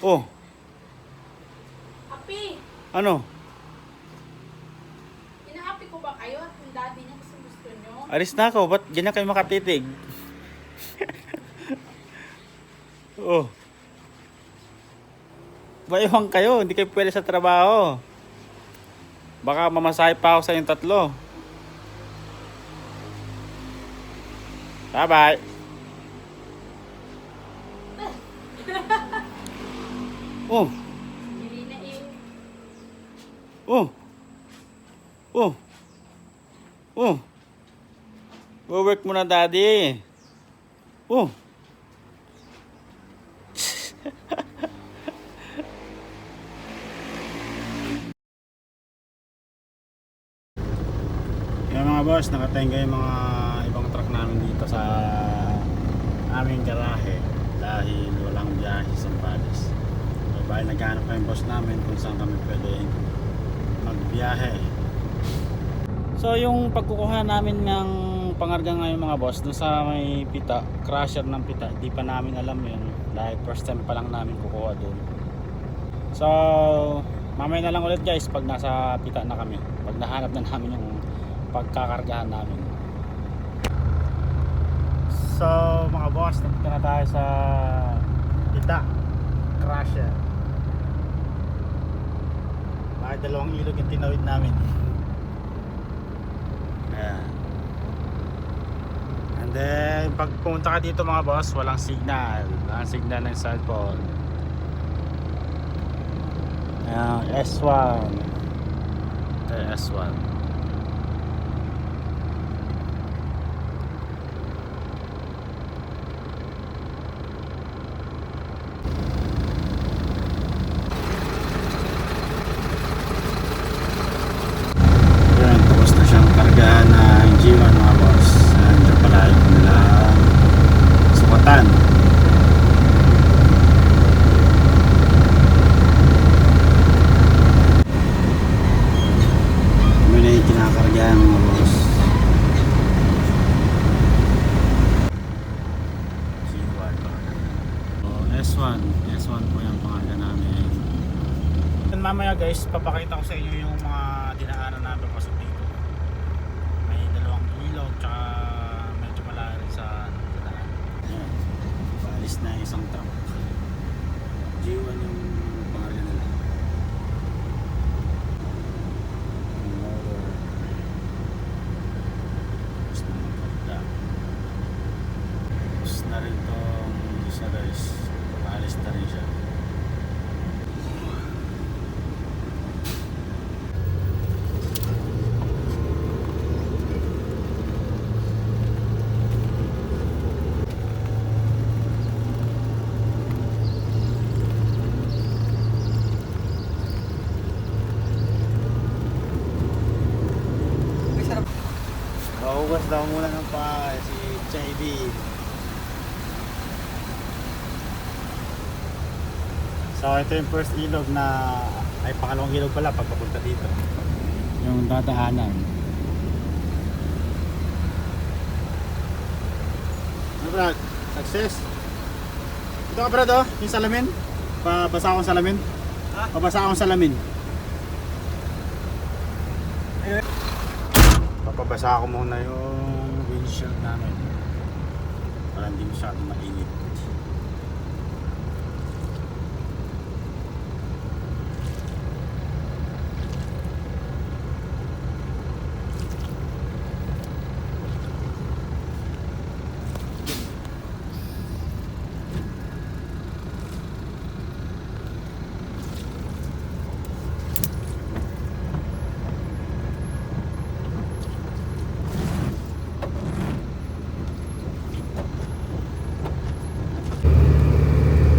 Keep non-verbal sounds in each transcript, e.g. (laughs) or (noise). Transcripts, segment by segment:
Oh, Api, ano? inaapi ko ba kayo at yung daddy niya gusto gusto nyo? Alis na ako. Ba't ganyan kayo makatitig? (laughs) oh. Bayuhan kayo. Hindi kayo pwede sa trabaho. Baka mamasahe pa ako sa yung tatlo. Bye-bye. Oh, oh. Oh. Oh. Wo-work mo daddy. Oh. (laughs) Yung mga boss, nakatenga yung mga ibang truck namin dito sa aming garahe dahil walang biyahe sa Paris. Bali naghanap pa yung boss namin kung saan kami pwede magbiyahe. So yung pagkukuha namin ng pangarga ngayon mga boss doon sa may pita, crusher ng pita, di pa namin alam yun dahil first time pa lang namin kukuha doon. So mamaya na lang ulit guys pag nasa pita na kami, pag nahanap na namin yung pagkakargahan namin. So mga boss, nandito na tayo sa pita, crusher. Bakit dalawang ilog yung tinawid namin? Ayan. And then, pag pumunta ka dito mga boss, walang signal. Walang signal ng cellphone. Ayan, S1. Ito yung S1. Ayan, tapos na siyang kargahan ng G1 mga boss. Ayan, dyan pala yung kanilang sukatan. Kami na yung kinakargahan mga boss. G1 So, S1. S1 po yung pangalan namin. And mamaya guys, papakita ko sa inyo yung mga dinaanan namin pasok dito. May dalawang ilog, tsaka medyo malayo rin sa daan. Ayan. Paalis na yung isang truck. G1 yung pangalan nila. Yung motor. Tapos na magkakita. Tapos na rin tong isa guys. Paalis na rin siya. Mahugas daw muna ng pa si JB. So ito yung first ilog na ay pangalawang ilog pala pag papunta dito. Yung dadaanan. Ano Brad? Success? Ito ka Brad oh, yung salamin. Pabasa akong salamin. Ha? Pabasa akong salamin. Papabasa ko muna yung windshield namin para hindi masyadong mainit.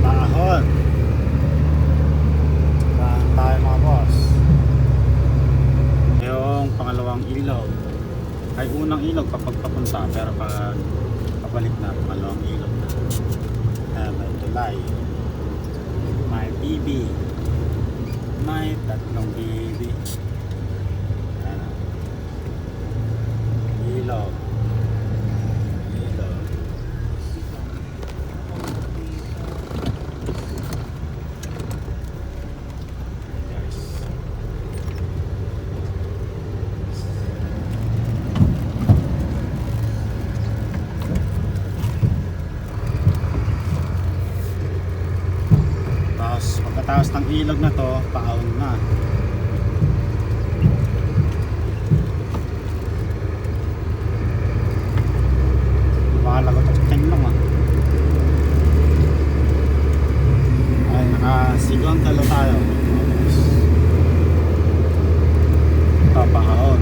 Tahon. Saan tayo mga boss? Yung pangalawang ilog. Ay unang ilog kapag papunta pero pag pabalik na pangalawang ilog na. Uh, may tulay. May BB. May tatlong. Ayan. Ilog. Ilog. Pagkatapos ng ilog na to, paahon na. Baka lagot at lang ah. Ay, naka-sigon talo tayo. Ito, paahon.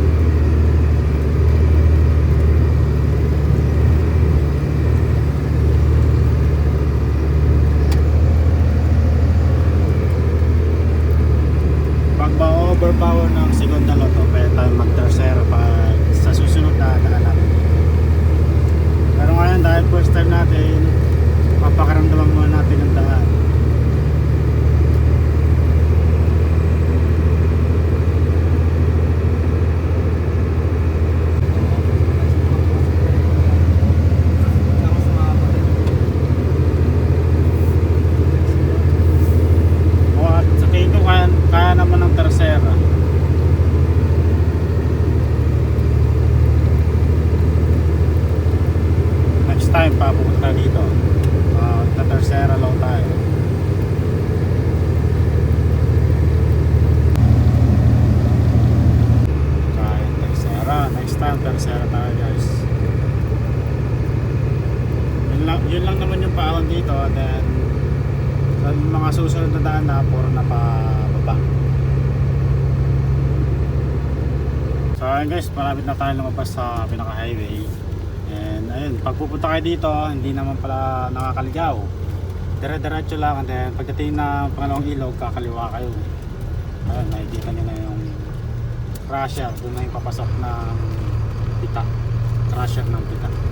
Pag ma-overpower ng segunda loto, pwede tayo mag-tercera pag sa susunod na daan natin. Pero ngayon dahil first time natin, papakaramdaman muna natin ang daan. O at sa tingin ko kaya, kaya naman ng tercera. Next time papunta tayo dito. Uh, na tercera lang tayo. Kaya tercera. Next time tercera tayo guys. Yun lang, yun lang naman yung paahon dito. Then sa mga susunod na daan na puro na pababa. So ayun guys, malapit na tayo lumabas sa pinaka highway. And ayun, pag pupunta kayo dito, hindi naman pala nakakaligaw. Dire-diretso lang and then pagdating na pangalawang ilog, kakaliwa kayo. Ayun, nakikita nyo na yung crusher, doon na yung papasok ng pita. Crusher ng pita.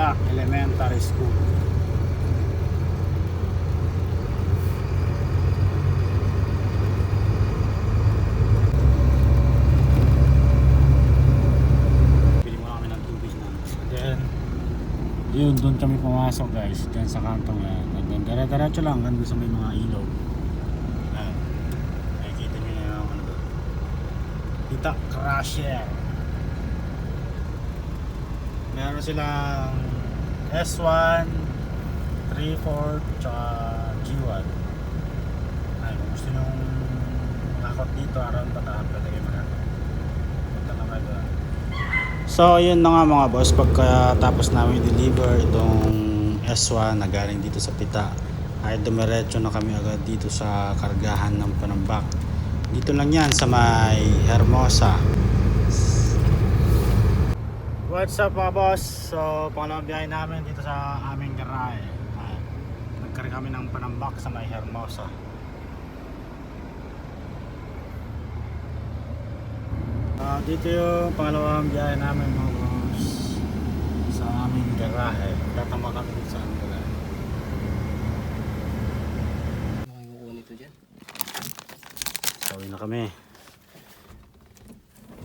Pita Elementary School. Bili muna kami ng. Then, yun, doon kami pumasok guys. Diyan sa kantong yan. And then, dire-diretso lang hanggang sa may mga ilog. Ayan. Nakikita nyo na yung ano doon. Pita Crusher. Meron silang S1, 3, 4, tsaka G1. Ay, kung gusto nyo makakot dito, around Bataan, pwede kayo makakot. Punta lang kayo. So, yun na nga mga boss, pagkatapos namin i-deliver itong S1 na galing dito sa Pita, ay dumiretso na kami agad dito sa kargahan ng Panambak. Dito lang yan sa may Hermosa. What's up mga boss? So, pangalawang biyahe namin dito sa aming garahe. Ay, nagkarga kami ng Panambak sa may Hermosa. Ah, dito yung pangalawang biyahe namin mga boss sa aming garahe. Tatama kami dito sa aming garahe. Makikukuni ito dyan. Sawi na kami.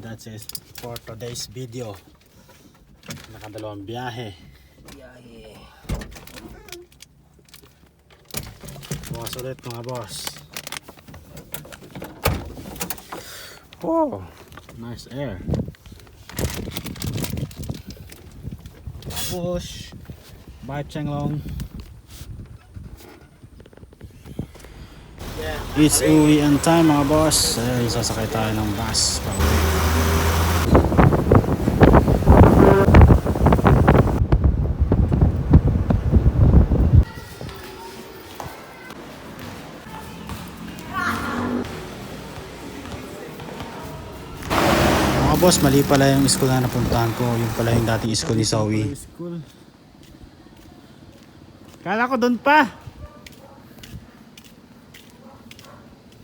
That's it for today's video. Nakadalawang biyahe. Biyahe. Bukas ulit mga boss. Wow, nice air. Push. Bye Chenglong. It's uwi on time mga boss. Ay, sasakay tayo ng bus. Pauwi. Boss, mali pala yung school na napuntahan ko. Yung pala yung dating school ni. School. Kala ko doon pa.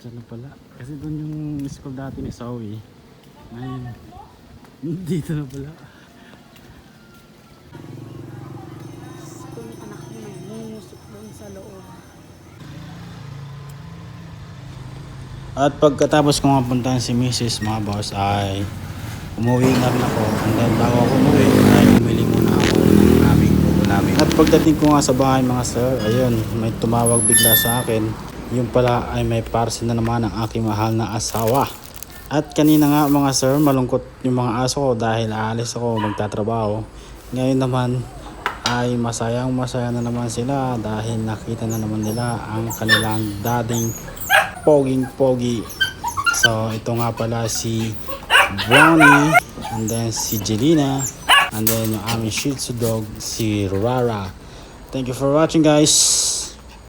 Diyan na pala. Kasi doon yung school dati ni Zoe. Ngayon, dito na pala. Kung yung anak mo nangunguso doon sa loob. At pagkatapos ko nga puntahan si Mrs. mga boss ay umuwi na rin ako. Then bago ako umuwi ay bumili muna ako ng aming namin. At pagdating ko nga sa bahay mga sir, ayun, may tumawag bigla sa akin. Yung pala ay may parcel na naman ang aking mahal na asawa. At kanina nga mga sir, malungkot yung mga aso ko dahil aalis ako magtatrabaho. Ngayon naman ay masayang masaya na naman sila dahil nakita na naman nila ang kanilang dating poging pogi. So ito nga pala si Brownie and then si Jelina and then yung aming Shih Tzu dog si Rara. Thank you for watching guys.